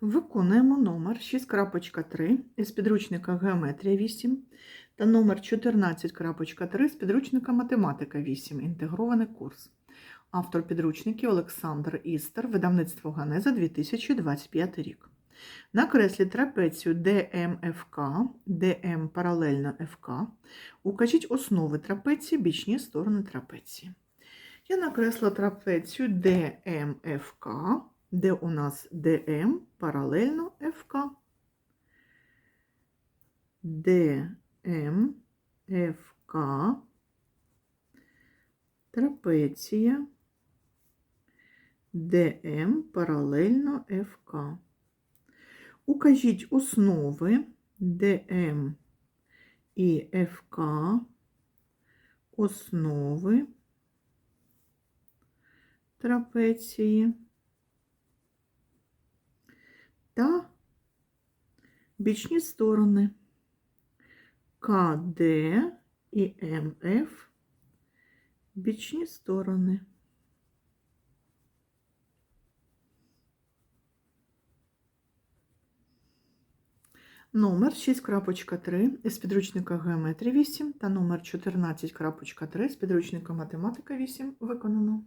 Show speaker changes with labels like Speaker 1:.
Speaker 1: Виконуємо номер 6.3 із підручника Геометрія 8 та номер 14.3 з підручника Математика 8. Інтегрований курс. Автор підручників Олександр Істер, видавництво Ганеза 2025 рік. Накресліть трапецію ДМФК, ДМ паралельно ФК. Укажіть основи трапеції, бічні сторони трапеції. Я накресла трапецію ДМФК, де у нас ДМ паралельно ФК. ДМ ФК, трапеція, ДМ паралельно ФК. Укажіть основи ДМ і ФК, основи трапеції та бічні сторони КД і МФ бічні сторони. Номер 6.3 із підручника Геометрія 8 та номер 14.3 з підручника Математика 8 виконано.